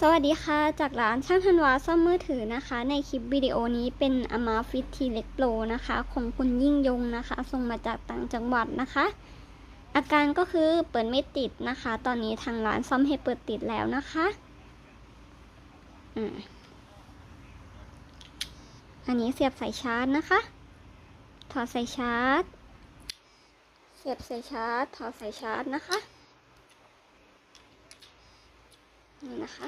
สวัสดีค่ะ จากร้านช่างธันวาซ่อมมือถือนะคะ ในคลิปวิดีโอนี้เป็น a m a f i t T เล็กโปรนะคะ ของคุณยิ่งยงนะคะส่งมาจากต่างจังหวัดนะคะ อาการก็คือเปิดไม่ติดนะคะ ตอนนี้ทางร้านซ่อมให้เปิดติดแล้วนะคะอันนี้เสียบสายชาร์จนะคะ ถอดสายชาร์จ เสียบสายชาร์จ ถอดสายชาร์จนะคะ นี่นะคะ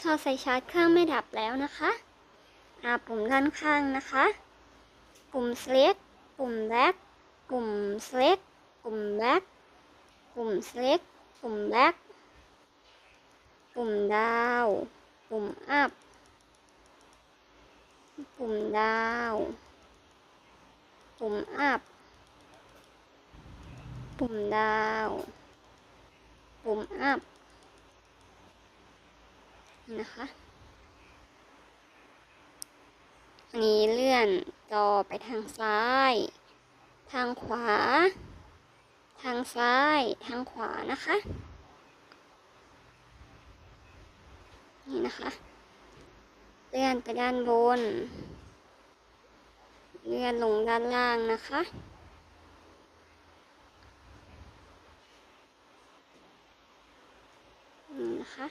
ถอดสายชาร์จเครื่องไม่ดับแล้วนะคะอ่าปุ่มด้านข้างนะคะ ปุ่ม select ปุ่ม back ปุ่ม select ปุ่ม back ปุ่ม select ปุ่ม back ปุ่มดาว ปุ่ม up ปุ่มดาว ปุ่ม up ปุ่มดาว ปุ่ม up นี่นะคะ อันนี้เลื่อนจอไปทางซ้าย ทางขวา ทางซ้าย ทางขวานะคะ นี่นะคะ เลื่อนไปด้านบน เลื่อนลงด้านล่างนะคะ นี่นะคะ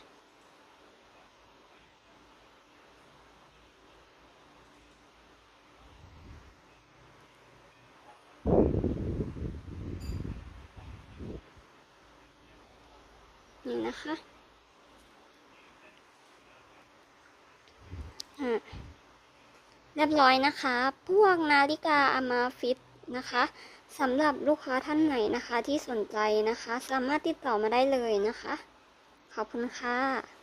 นี่นะคะอะ เรียบร้อยนะคะ พวกนาฬิกาอามาฟิตนะคะสำหรับลูกค้าท่านไหนนะคะที่สนใจนะคะ สามารถติดต่อมาได้เลยนะคะ ขอบคุณค่ะ